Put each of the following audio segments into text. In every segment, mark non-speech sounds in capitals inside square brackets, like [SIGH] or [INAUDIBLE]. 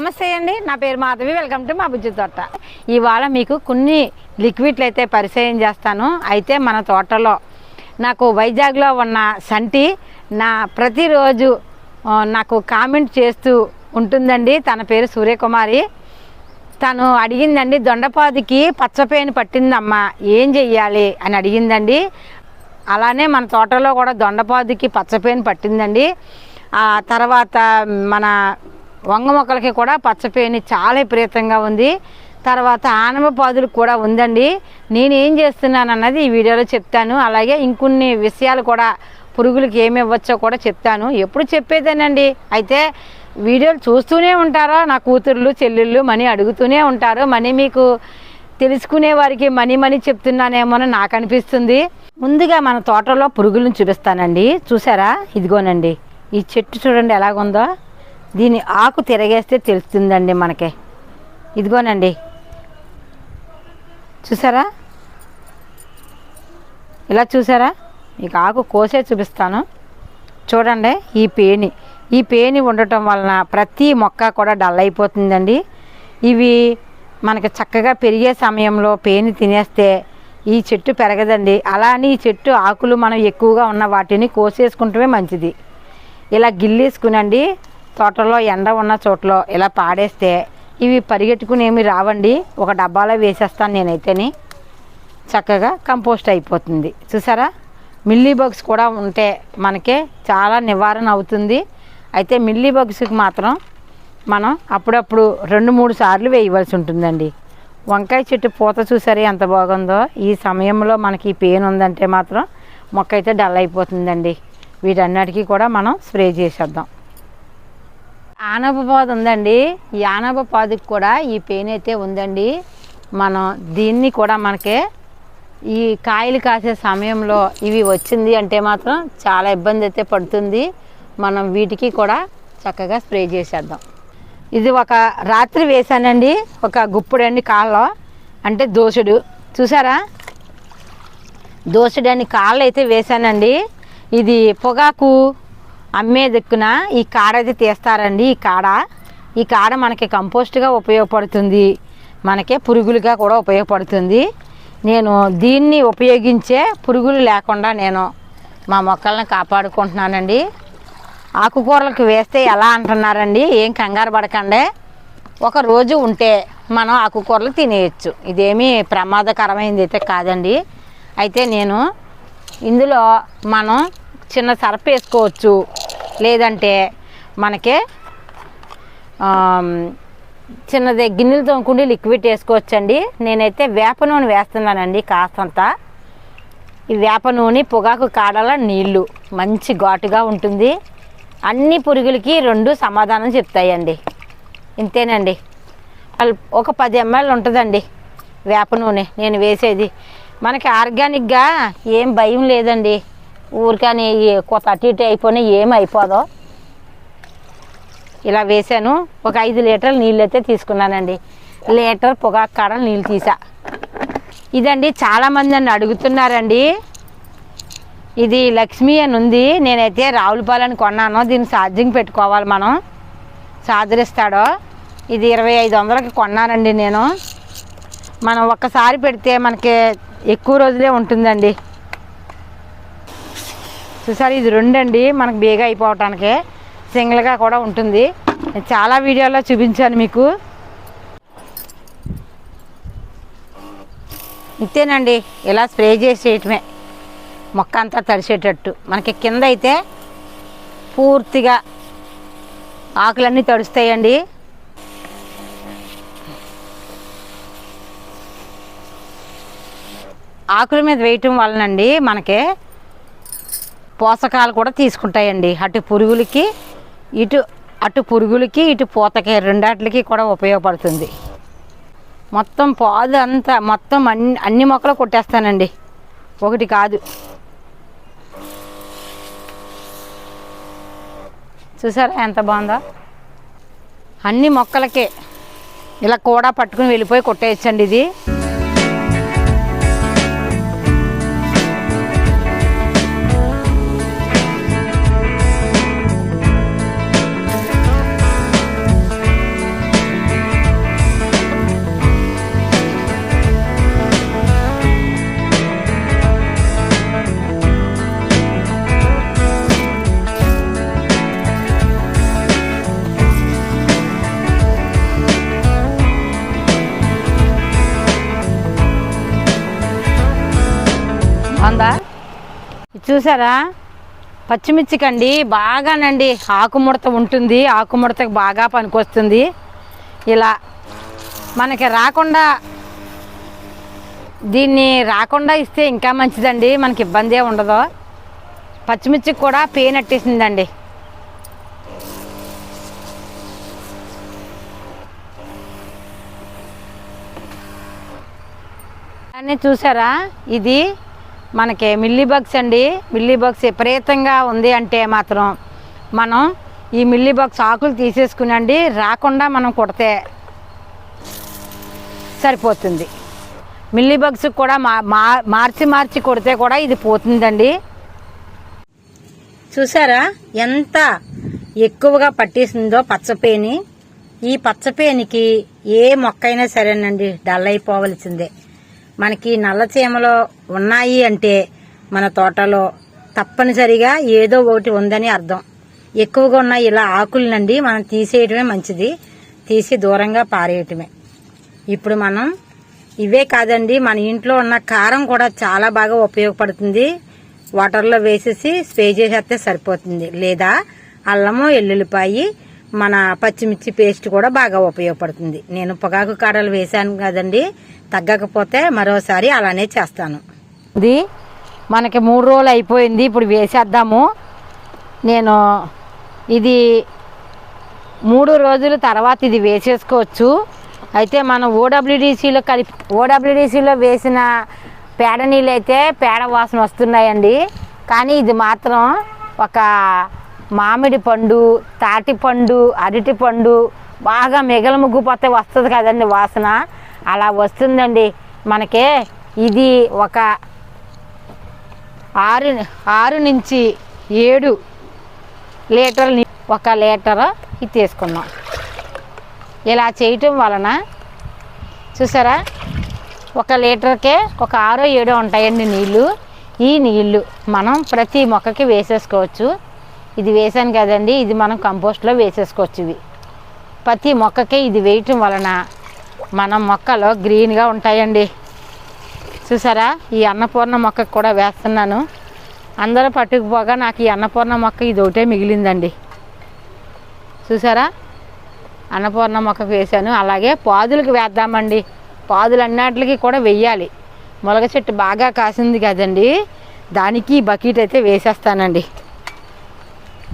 నమస్తే అండి. నా పేరు మాధవి. వెల్కమ్ టు మా బుజ్జి తోట. ఇవాళ మీకు కొన్ని లిక్విడ్లు అయితే పరిచయం చేస్తాను. అయితే మన తోటలో నాకు వైజాగ్లో ఉన్న సంటి నా ప్రతిరోజు నాకు కామెంట్ చేస్తూ ఉంటుందండి. తన పేరు సూర్యకుమారి. తను అడిగిందండి దొండపాదికి పచ్చపేను పట్టిందమ్మా ఏం చెయ్యాలి? అని అడిగిందండి. అలానే మన తోటలో కూడా దొండపాదికి పచ్చపేను పట్టిందండి. ఆ తర్వాత మన వంగ మొక్కలకి కూడా పచ్చపేని చాలా విపరీతంగా ఉంది. తర్వాత ఆనవ పాదులకు కూడా ఉందండి. నేను ఏం చేస్తున్నాను అన్నది ఈ వీడియోలో చెప్తాను. అలాగే ఇంకొన్ని విషయాలు కూడా పురుగులకి ఏమి ఇవ్వచ్చో కూడా చెప్తాను. ఎప్పుడు చెప్పేదేనండి? అయితే వీడియోలు చూస్తూనే ఉంటారో? నా కూతుర్లు చెల్లెళ్ళు మనీ అడుగుతూనే ఉంటారు. మనీ మీకు తెలుసుకునే వారికి మనీ మనీ చెప్తున్నానేమో అని నాకు అనిపిస్తుంది. ముందుగా మన తోటలో పురుగులను చూపిస్తానండి. చూసారా? ఇదిగోనండి. ఈ చెట్టు చూడండి ఎలాగుందో. దీని ఆకు తిరగేస్తే తెలుస్తుందండి మనకి. ఇదిగోనండి. చూసారా? ఇలా చూసారా? మీకు ఆకు కోసే చూపిస్తాను. చూడండి ఈ పేని. ఈ పేని ఉండటం వలన ప్రతి మొక్క కూడా డల్ అయిపోతుందండి. ఇవి మనకి చక్కగా పెరిగే సమయంలో పేని తినేస్తే ఈ చెట్టు పెరగదండి. అలా అని ఈ చెట్టు ఆకులు మనం ఎక్కువగా ఉన్న వాటిని కోసేసుకుంటమే మంచిది. ఇలా గిల్లేసుకునండి. తోటలో ఎండ ఉన్న చోట్ల ఇలా పాడేస్తే ఇవి పరిగెట్టుకుని ఏమి రావండి. ఒక డబ్బాలో వేసేస్తాను నేనైతేని. చక్కగా కంపోస్ట్ అయిపోతుంది. చూసారా? మిల్లీ బగ్స్ కూడా ఉంటే మనకే చాలా నివారణ అవుతుంది. అయితే మిల్లీ బగ్స్కి మాత్రం మనం అప్పుడప్పుడు రెండు మూడు సార్లు వేయవలసి ఉంటుందండి. వంకాయ చెట్టు పూత చూసారా ఎంత బాగుందో? ఈ సమయంలో మనకి పెయిన్ ఉందంటే మాత్రం మొక్క అయితే డల్ అయిపోతుందండి. వీటన్నిటికీ కూడా మనం స్ప్రే చేసేద్దాం. ఆనప ఉందండి ఈ ఆనప కూడా ఈ పెయిన్ అయితే ఉందండి. మనం దీన్ని కూడా మనకి ఈ కాయలు కాసే సమయంలో ఇవి వచ్చింది అంటే మాత్రం చాలా ఇబ్బంది అయితే పడుతుంది. మనం వీటికి కూడా చక్కగా స్ప్రే చేసేద్దాం. ఇది ఒక రాత్రి వేసానండి. ఒక గుప్పుడండి కాళ్ళలో. అంటే దోసుడు చూసారా? దోసుడని కాళ్ళు అయితే వేసానండి. ఇది పొగాకు అమ్మే దిక్కున ఈ కాడ అయితే తీస్తారండి ఈ కాడ. ఈ కాడ మనకి కంపోస్ట్గా ఉపయోగపడుతుంది. మనకే పురుగులుగా కూడా ఉపయోగపడుతుంది. నేను దీన్ని ఉపయోగించే పురుగులు లేకుండా నేను మా మొక్కలను కాపాడుకుంటున్నానండి. ఆకుకూరలకు వేస్తే ఎలా అంటున్నారండి? ఏం కంగారు పడకండి. ఒక రోజు ఉంటే మనం ఆకుకూరలు తినేయచ్చు. ఇదేమీ ప్రమాదకరమైనది అయితే కాదండి. అయితే నేను ఇందులో మనం చిన్న సరఫ వేసుకోవచ్చు. లేదంటే మనకి చిన్నది గిన్నెలు తోముకుండి లిక్విడ్ వేసుకోవచ్చండి. నేనైతే వేప నూనె వేస్తున్నానండి కాస్తంత. ఈ వేప నూనె పొగాకు కాడల నీళ్ళు మంచి ఘాటుగా ఉంటుంది. అన్ని పురుగులకి రెండు సమాధానం చెప్తాయండి. ఇంతేనండి. ఒక పది ఎంఎల్ ఉంటుందండి వేప నూనె. నేను వేసేది. మనకి ఆర్గానిక్గా ఏం భయం లేదండి. ఊరికని కొత్త అటు ఇటు అయిపోయినా ఏం అయిపోదో ఇలా వేసాను ఒక ఐదు లీటర్లు నీళ్ళు అయితే తీసుకున్నానండి. లీటర్ పొగాకు కాడలు నీళ్ళు తీసా. ఇదండి చాలామంది నన్ను అడుగుతున్నారండి. ఇది లక్ష్మి అని ఉంది. నేనైతే రావులపాలని కొన్నాను. దీన్ని ఛార్జింగ్ పెట్టుకోవాలి మనం. సాదరిస్తాడో. ఇది ఇరవై ఐదు వందలకి కొన్నానండి నేను. మనం ఒక్కసారి పెడితే మనకి ఎక్కువ రోజులే ఉంటుందండి. చూసారు ఇది రెండండి మనకు బేగా అయిపోవటానికి. సింగిల్గా కూడా ఉంటుంది. చాలా వీడియోలో చూపించాను మీకు. ఇంతేనండి ఇలా స్ప్రే చేసేయటమే. మొక్క అంతా తడిసేటట్టు. మనకి కింద అయితే పూర్తిగా ఆకులన్నీ తడుస్తాయండి. ఆకుల మీద వేయటం వలనండి మనకి పోషకాలు కూడా తీసుకుంటాయండి. అటు పురుగులకి ఇటు అటు పురుగులకి ఇటు పూతకి రెండాట్లకి కూడా ఉపయోగపడుతుంది. మొత్తం పాదు అంతా మొత్తం అన్ని అన్ని మొక్కలు కొట్టేస్తానండి. ఒకటి కాదు. చూసారా ఎంత బాగుందో? అన్ని మొక్కలకే. ఇలా కూడా పట్టుకుని వెళ్ళిపోయి కొట్టేయచ్చండి ఇది. చూసారా? పచ్చిమిర్చికండి బాగానండి. ఆకుముడత ఉంటుంది. ఆకుముడతకు బాగా పనికొస్తుంది. ఇలా మనకి రాకుండా దీన్ని రాకుండా ఇస్తే ఇంకా మంచిదండి. మనకి ఇబ్బంది ఉండదు. పచ్చిమిర్చికి కూడా పెయిన్ అట్టేసిందండి. అని చూసారా? ఇది మనకి మిల్లీ బగ్స్ అండి. మిల్లీ బగ్స్ విపరీతంగా ఉంది అంటే మాత్రం మనం ఈ మిల్లీ బగ్స్ ఆకులు తీసేసుకునండి రాకుండా మనం కొడితే సరిపోతుంది. మిల్లీ బగ్స్ కూడా మా మా- మార్చి మార్చి కొడితే కూడా ఇది పోతుందండి. చూసారా ఎంత ఎక్కువగా పట్టేసిందో పచ్చపేని ఈ పచ్చపేనికి ఏ మొక్క అయినా సరేనండి డల్ అయిపోవలసిందే. మనకి నల్ల చీమలు ఉన్నాయి అంటే మన తోటలో తప్పనిసరిగా ఏదో ఒకటి ఉందని అర్థం. ఎక్కువగా ఉన్న ఇలా ఆకులనండి మనం తీసేయటమే మంచిది. తీసి దూరంగా పారేయటమే. ఇప్పుడు మనం ఇవే కాదండి మన ఇంట్లో ఉన్న కారం కూడా చాలా బాగా ఉపయోగపడుతుంది. వాటర్లో వేసేసి స్ప్రే చేసేస్తే సరిపోతుంది. లేదా అల్లము ఎల్లుల్లిపాయి మన పచ్చిమిర్చి పేస్ట్ కూడా బాగా ఉపయోగపడుతుంది. నేను పొగాకు కాడలు వేశాను కదండి. తగ్గకపోతే మరోసారి అలానే చేస్తాను. ఇది మనకి మూడు రోజులు అయిపోయింది. ఇప్పుడు వేసేద్దాము. నేను ఇది మూడు రోజుల తర్వాత ఇది వేసేసుకోవచ్చు. అయితే మనం ఓడబ్ల్యూడిసిలో కలిపి ఓడబ్ల్యూడిసిలో వేసిన పేడ నీళ్ళు అయితే పేడ వాసన వస్తున్నాయండి. కానీ ఇది మాత్రం ఒక మామిడి పండు తాటి పండు అరటి పండు బాగా మిగల ముగ్గుపోతే వస్తుంది కదండి వాసన. అలా వస్తుందండి. మనకే ఇది ఒక ఆరు ఆరు నుంచి ఏడు లీటర్ ఒక లీటర్ ఇది తీసుకున్నాం. ఇలా చేయటం వలన చూసారా? ఒక లీటర్కే ఒక ఆరో ఏడో ఉంటాయండి నీళ్ళు. ఈ నీళ్ళు మనం ప్రతి మొక్కకి వేసేసుకోవచ్చు. ఇది వేసాను కదండి ఇది మనం కంపోస్ట్లో వేసేసుకోవచ్చు ఇవి. ప్రతి మొక్కకి ఇది వేయటం వలన మన మొక్కలు గ్రీన్గా ఉంటాయండి. చూసారా? ఈ అన్నపూర్ణ మొక్కకు కూడా వేస్తున్నాను. అందరూ పట్టుకుపోగా నాకు ఈ అన్నపూర్ణ మొక్క ఇది ఒకటే మిగిలిందండి. చూసారా? అన్నపూర్ణ మొక్కకు వేశాను. అలాగే పాదులకు వేద్దామండి. పాదులు అన్నిటికి కూడా వెయ్యాలి మొలగ చెట్టు బాగా కాసింది కదండి. దానికి బకెట్ అయితే వేసేస్తానండి.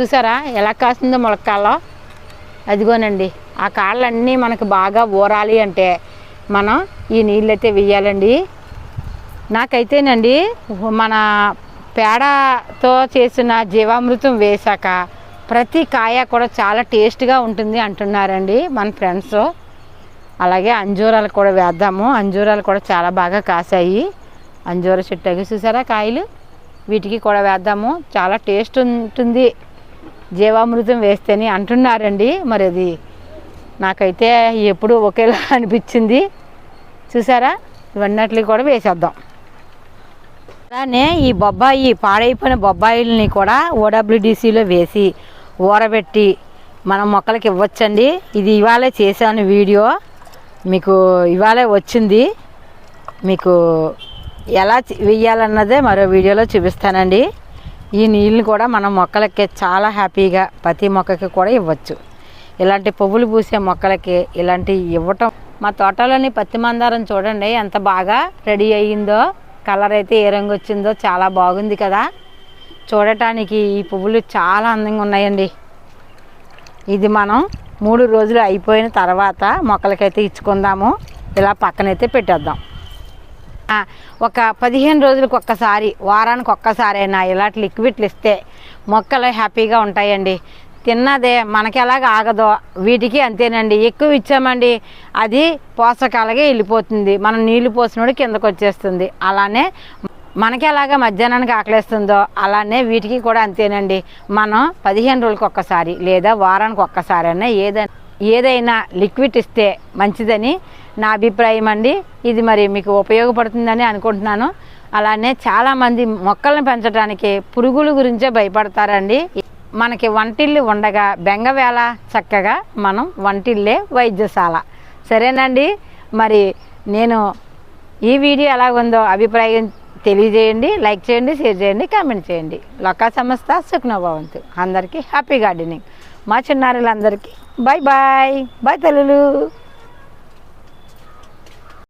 చూసారా ఎలా కాసిందో మొలక్కాలో అదిగోనండి ఆ కాళ్ళన్నీ మనకు బాగా ఊరాలి అంటే మనం ఈ నీళ్ళు అయితే వెయ్యాలండి. నాకైతేనండి మన పేడతో చేసిన జీవామృతం వేశాక ప్రతి కాయ కూడా చాలా టేస్ట్గా ఉంటుంది అంటున్నారండి మన ఫ్రెండ్స్. అలాగే అంజూరాలు కూడా వేద్దాము. అంజూరాలు కూడా చాలా బాగా కాసాయి. అంజూర చెట్టు చూసారా కాయలు? వీటికి కూడా వేద్దాము. చాలా టేస్ట్ ఉంటుంది. జీవామృతం వేస్తేనే అంటున్నారండి. మరి అది నాకైతే ఎప్పుడు ఒకేలా [LAUGHS] అనిపించింది. చూసారా? ఇవన్నట్లు కూడా వేసేద్దాం. అలానే ఈ బొబ్బాయి పాడైపోయిన బొబ్బాయిల్ని కూడా ఓడబ్ల్యూడిసిలో వేసి ఊరబెట్టి మనం మొక్కలకి ఇవ్వచ్చండి. ఇది ఇవాళే చేశాను వీడియో. మీకు ఇవాళే వచ్చింది. మీకు ఎలా వెయ్యాలన్నదే మరో వీడియోలో చూపిస్తానండి. ఈ నీళ్ళు కూడా మనం మొక్కలకి చాలా హ్యాపీగా ప్రతి మొక్కకి కూడా ఇవ్వచ్చు. ఇలాంటి పువ్వులు పూసే మొక్కలకి ఇలాంటివి ఇవ్వటం. మా తోటలోని పత్తి మందారం చూడండి ఎంత బాగా రెడీ అయ్యిందో కలర్ అయితే ఏ రంగు వచ్చిందో చాలా బాగుంది కదా. చూడటానికి ఈ పువ్వులు చాలా అందంగా ఉన్నాయండి. ఇది మనం మూడు రోజులు అయిపోయిన తర్వాత మొక్కలకైతే ఇచ్చుకుందాము. ఇలా పక్కనైతే పెట్టేద్దాం. ఒక పదిహేను రోజులకు ఒక్కసారి వారానికి ఒక్కసారైనా ఇలాంటి లిక్విడ్లు ఇస్తే మొక్కలు హ్యాపీగా ఉంటాయండి. తిన్నదే మనకి ఎలాగ ఆగదో వీటికి అంతేనండి. ఎక్కువ ఇచ్చామండి అది పోషకాలుగా వెళ్ళిపోతుంది. మనం నీళ్ళు పోసినోడు కిందకు వచ్చేస్తుంది. అలానే మనకి ఎలాగ మధ్యాహ్నానికి ఆకలేస్తుందో అలానే వీటికి కూడా అంతేనండి. మనం పదిహేను రోజులకు ఒక్కసారి లేదా వారానికి ఒక్కసారైనా ఏదైనా ఏదైనా లిక్విడ్ ఇస్తే మంచిదని నా అభిప్రాయం అండి. ఇది మరి మీకు ఉపయోగపడుతుందని అనుకుంటున్నాను. అలానే చాలామంది మొక్కలను పెంచడానికి పురుగుల గురించే భయపడతారండి. మనకి వంటిల్లు ఉండగా బెంగవేళ చక్కగా మనం వంటిల్లే వైద్యశాల. సరేనండి? మరి నేను ఈ వీడియో ఎలా ఉందో అభిప్రాయం తెలియజేయండి లైక్ చేయండి షేర్ చేయండి కామెంట్ చేయండి. లొకా సంస్థ సుఖ్నభవంతు అందరికీ హ్యాపీ గార్డెనింగ్. మా చిన్నారులందరికీ. బాయ్ బాయ్ బాయ్ తల్లులు.